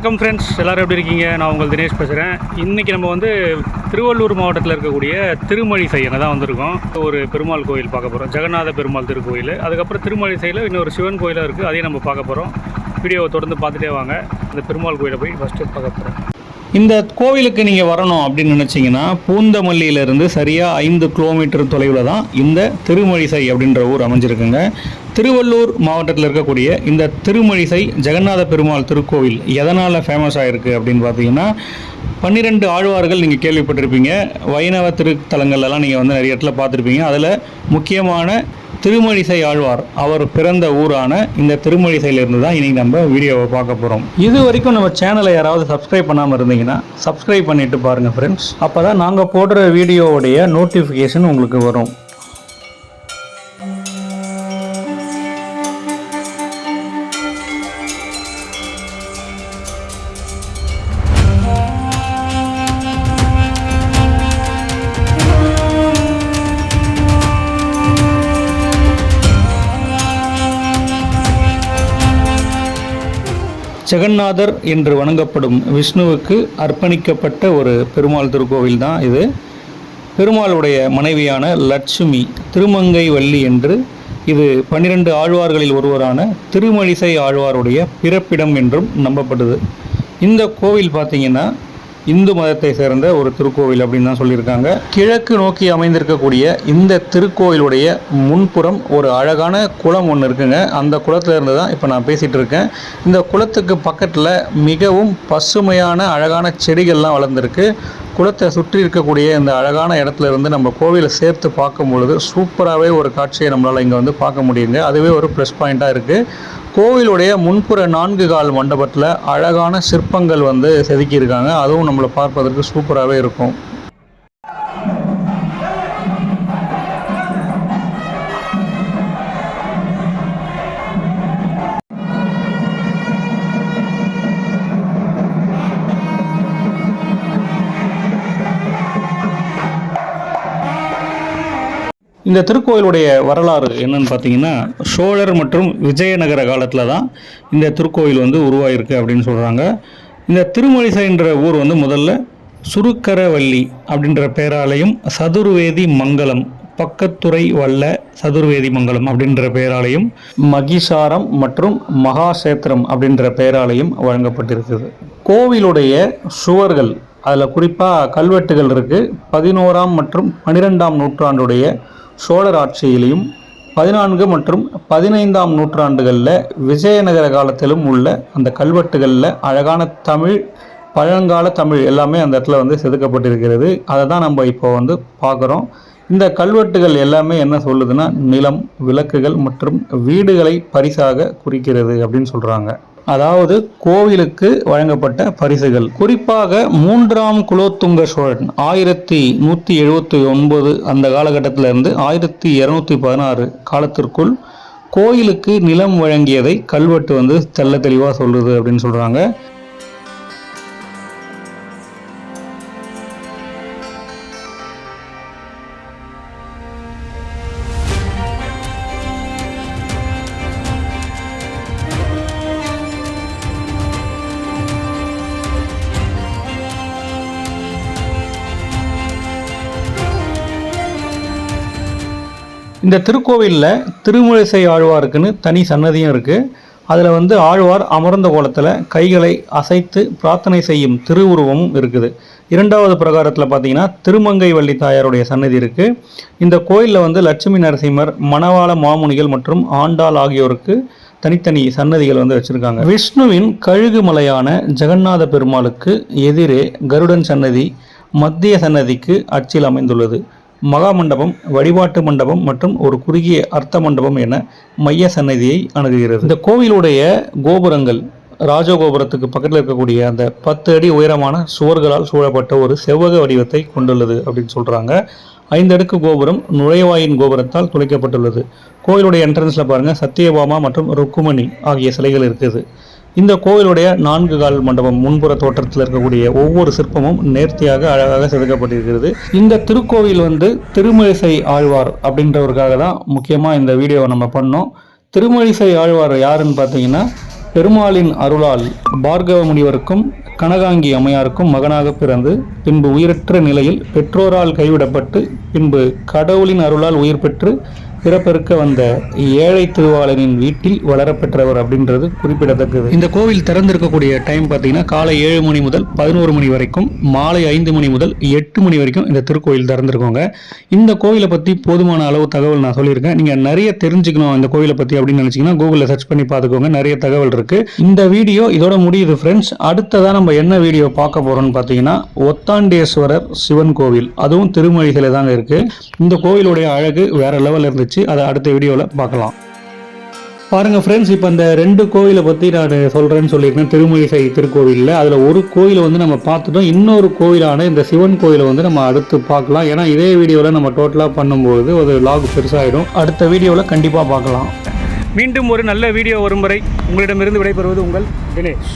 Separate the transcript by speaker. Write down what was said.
Speaker 1: வணக்கம் ஃப்ரெண்ட்ஸ் எல்லோரும் எப்படி இருக்கீங்க? நான் உங்கள் தினேஷ் பேசுகிறேன் இன்றைக்கி நம்ம வந்து திருவள்ளூர் மாவட்டத்தில் இருக்கக்கூடிய திருமழி சையனை தான் வந்திருக்கோம். ஒரு பெருமாள் கோயில் பார்க்க போகிறோம் ஜெகநாத பெருமாள் திருக்கோயில். அதுக்கப்புறம் திருமழி சையில் இன்னொரு சிவன் கோயிலாக இருக்குது அதையும் நம்ம பார்க்க போகிறோம் வீடியோவை தொடர்ந்து பார்த்துட்டே வாங்க. அந்த பெருமாள் கோயிலை போய் ஃபஸ்ட்டு பார்க்க போகிறோம் இந்த கோவிலுக்கு நீங்கள் வரணும் அப்படின்னு நினச்சிங்கன்னா பூந்தமல்லியிலேருந்து சரியாக ஐந்து கிலோமீட்டர் தொலைவில் தான் இந்த திருமழிசை அப்படின்ற ஊர் அமைஞ்சிருக்குங்க. திருவள்ளூர் மாவட்டத்தில் இருக்கக்கூடிய இந்த திருமழிசை ஜெகநாத பெருமாள் திருக்கோவில் எதனால் ஃபேமஸ் ஆகிருக்கு அப்படின்னு பார்த்தீங்கன்னா பன்னிரெண்டு ஆழ்வார்கள் நீங்கள் கேள்விப்பட்டிருப்பீங்க. வைணவ திருத்தலங்கள்லாம் நீங்கள் வந்து நிறைய இடத்துல பார்த்துருப்பீங்க. அதில் முக்கியமான திருமழிசை ஆழ்வார் அவர் பிறந்த ஊரான இந்த திருமழிசையிலிருந்து தான் இன்றைக்கி நம்ம வீடியோவை பார்க்க போகிறோம் இது வரைக்கும் நம்ம சேனலை யாராவது சப்ஸ்கிரைப் பண்ணாமல் இருந்தீங்கன்னா சப்ஸ்கிரைப் பண்ணிட்டு பாருங்கள் ஃப்ரெண்ட்ஸ் அப்போ தான் நாங்கள் போடுற வீடியோவுடைய நோட்டிஃபிகேஷன் உங்களுக்கு வரும். ஜெகநாதர் என்று வணங்கப்படும் விஷ்ணுவுக்கு அர்ப்பணிக்கப்பட்ட ஒரு பெருமாள் திருக்கோவில் தான் இது. பெருமாளுடைய மனைவியான லட்சுமி திருமங்கை வள்ளி என்று இது பன்னிரண்டு ஆழ்வார்களில் ஒருவரான திருமழிசை ஆழ்வாருடைய பிறப்பிடம் என்றும் நம்பப்படுது. இந்த கோவில் பார்த்தீங்கன்னா இந்து மதத்தை சேர்ந்த ஒரு திருக்கோவில் அப்படின்னு தான் சொல்லியிருக்காங்க. கிழக்கு நோக்கி அமைந்திருக்கக்கூடிய இந்த திருக்கோயிலுடைய முன்புறம் ஒரு அழகான குளம் ஒன்று இருக்குங்க. அந்த குளத்துல இருந்து தான் இப்போ நான் பேசிகிட்டு இருக்கேன். இந்த குளத்துக்கு பக்கத்தில் மிகவும் பசுமையான அழகான செடிகள்லாம் வளர்ந்துருக்கு. குளத்தை சுற்றி இருக்கக்கூடிய இந்த அழகான இடத்துல இருந்து நம்ம கோவிலை சேர்த்து பார்க்கும் பொழுது சூப்பராகவே ஒரு காட்சியை நம்மளால் இங்கே வந்து பார்க்க முடியுங்க. அதுவே ஒரு ப்ளஸ் பாயிண்ட்டாக இருக்குது கோவிலுடைய முன்புற நான்கு கால் மண்டபத்தில் அழகான சிற்பங்கள் வந்து செதுக்கியிருக்காங்க. அதுவும் நம்மளை பார்ப்பதற்கு சூப்பராகவே இருக்கும். இந்த திருக்கோயிலுடைய வரலாறு என்னன்னு பார்த்தீங்கன்னா சோழர் மற்றும் விஜயநகர காலத்தில் தான் இந்த திருக்கோயில் வந்து உருவாயிருக்கு அப்படின்னு சொல்கிறாங்க இந்த திருமலிசைன்ற ஊர் வந்து முதல்ல சுருக்கரவள்ளி அப்படின்ற பேராலையும் சதுர்வேதி மங்கலம் பக்கத்துறை வல்ல சதுர்வேதி மங்கலம் அப்படின்ற பெயராலையும் மகிஷாரம் மற்றும் மகாசேத்திரம் அப்படின்ற பெயராலையும் வழங்கப்பட்டிருக்குது. கோவிலுடைய சுவர்கள் அதில் குறிப்பாக கல்வெட்டுகள் இருக்குது பதினோராம் மற்றும் பன்னிரெண்டாம் நூற்றாண்டுடைய சோழர் ஆட்சியிலையும் பதினான்கு மற்றும் பதினைந்தாம் நூற்றாண்டுகளில் விஜயநகர காலத்திலும் உள்ள அந்த கல்வெட்டுகளில் அழகான தமிழ் பழங்கால தமிழ் எல்லாமே அந்த இடத்துல வந்து செதுக்கப்பட்டிருக்கிறது. அதை தான் நம்ம இப்போ வந்து பார்க்குறோம். இந்த கல்வெட்டுகள் எல்லாமே என்ன சொல்லுதுன்னா நிலம் விளக்குகள் மற்றும் வீடுகளை பரிசாக குறிக்கிறது அப்படின்னு சொல்கிறாங்க அதாவது கோவிலுக்கு வழங்கப்பட்ட பரிசுகள். குறிப்பாக மூன்றாம் குலோத்துங்க சோழன் ஆயிரத்தி நூற்றி எழுபத்தி ஒன்பது அந்த காலகட்டத்திலிருந்து ஆயிரத்தி இரநூத்தி பதினாறு காலத்திற்குள் கோயிலுக்கு நிலம் வழங்கியதை கல்வெட்டு வந்து தெல்ல தெளிவாக சொல்லுது அப்படின்னு சொல்கிறாங்க இந்த திருக்கோவிலில் திருமுழிசை ஆழ்வாருக்குன்னு தனி சன்னதியும் இருக்குது அதில் வந்து ஆழ்வார் அமர்ந்த கோலத்தில் கைகளை அசைத்து பிரார்த்தனை செய்யும் திருவுருவமும் இருக்குது. இரண்டாவது பிரகாரத்தில் பார்த்தீங்கன்னா திருமங்கை வள்ளி தாயாருடைய சன்னதி இருக்குது இந்த கோயிலில் வந்து லட்சுமி நரசிம்மர் மணவாள மாமுனிகள் மற்றும் ஆண்டாள் ஆகியோருக்கு தனித்தனி சன்னதிகள் வந்து வச்சுருக்காங்க. விஷ்ணுவின் கழுகு மலையான ஜெகநாத பெருமாளுக்கு எதிரே கருடன் சன்னதி மத்திய சன்னதிக்கு அச்சில் அமைந்துள்ளது. மகா மண்டபம் வழிபாட்டு மண்டபம் மற்றும் ஒரு குறுகிய அர்த்த மண்டபம் என மைய சன்னதியை அணுகுகிறது. இந்த கோவிலுடைய கோபுரங்கள் ராஜகோபுரத்துக்கு பக்கத்தில் இருக்கக்கூடிய அந்த பத்து அடி உயரமான சுவர்களால் சூழப்பட்ட ஒரு செவ்வக வடிவத்தை கொண்டுள்ளது அப்படின்னு சொல்கிறாங்க ஐந்து அடுக்கு கோபுரம் நுழைவாயின் கோபுரத்தால் துளைக்கப்பட்டுள்ளது. கோயிலுடைய என்ட்ரன்ஸில் பாருங்கள் சத்தியபாமா மற்றும் ருக்குமணி ஆகிய சிலைகள் இருக்குது. இந்த கோவிலுடைய நான்கு கால் மண்டபம் முன்புற தோற்றத்தில் இருக்கக்கூடிய ஒவ்வொரு சிற்பமும் நேர்த்தியாக அழகாக செதுக்கப்பட்டிருக்கிறது. இந்த திருக்கோவில் வந்து திருமழிசை ஆழ்வார் அப்படின்றவருக்காக தான் முக்கியமாக இந்த வீடியோவை நம்ம பண்ணோம். திருமழிசை ஆழ்வார் யாருன்னு பார்த்தீங்கன்னா பெருமாளின் அருளால் பார்கவ முனிவருக்கும் கனகாங்கி அம்மையாருக்கும் மகனாக பிறந்து பின்பு உயிரற்ற நிலையில் பெற்றோரால் கைவிடப்பட்டு பின்பு கடவுளின் அருளால் உயிர் பெற்று பிறப்பெருக்க வந்த ஏழை திருவாளனின் வீட்டில் வளரப்பெற்றவர் அப்படின்றது குறிப்பிடத்தக்கது. இந்த கோவில் திறந்திருக்கக்கூடிய டைம் பார்த்தீங்கன்னா காலை ஏழு மணி முதல் பதினோரு மணி வரைக்கும் மாலை ஐந்து மணி முதல் எட்டு மணி வரைக்கும் இந்த திருக்கோயில் திறந்திருக்கோங்க. இந்த கோவிலை பற்றி போதுமான அளவு தகவல் நான் சொல்லியிருக்கேன். நீங்கள் நிறைய தெரிஞ்சுக்கணும் இந்த கோவிலை பற்றி அப்படின்னு நினச்சிங்கன்னா கூகுளில் சர்ச் பண்ணி பார்த்துக்கோங்க. நிறைய தகவல் இருக்குது இந்த வீடியோ இதோட முடியுது ஃப்ரெண்ட்ஸ் அடுத்ததாக நம்ம என்ன வீடியோ பார்க்க போகிறோம்னு பார்த்தீங்கன்னா ஒத்தாண்டேஸ்வரர் சிவன் கோவில். அதுவும் திருமழிசையில் தாங்க இருக்குது இந்த கோவிலுடைய அழகு வேற லெவலில் இருந்துச்சு. அதை அடுத்த வீடியோவில் பார்க்கலாம். பாருங்கள் ஃப்ரெண்ட்ஸ் இப்போ இந்த ரெண்டு கோயிலை பற்றி நான் சொல்கிறேன்னு சொல்லியிருக்கேன். திருமழிசை திருக்கோவிலில். அதில் ஒரு கோயிலை வந்து நம்ம பார்த்துட்டோம். இன்னொரு கோயிலான இந்த சிவன் கோயிலை வந்து நம்ம அடுத்து பார்க்கலாம். ஏன்னா இதே வீடியோவில் நம்ம டோட்டலாக பண்ணும்போது ஒரு லாக் பெருசாகிடும் அடுத்த வீடியோவில் கண்டிப்பாக பார்க்கலாம். மீண்டும் ஒரு நல்ல வீடியோ வரும் வரை உங்களிடமிருந்து விடைபெறுவது உங்கள் தினேஷ்.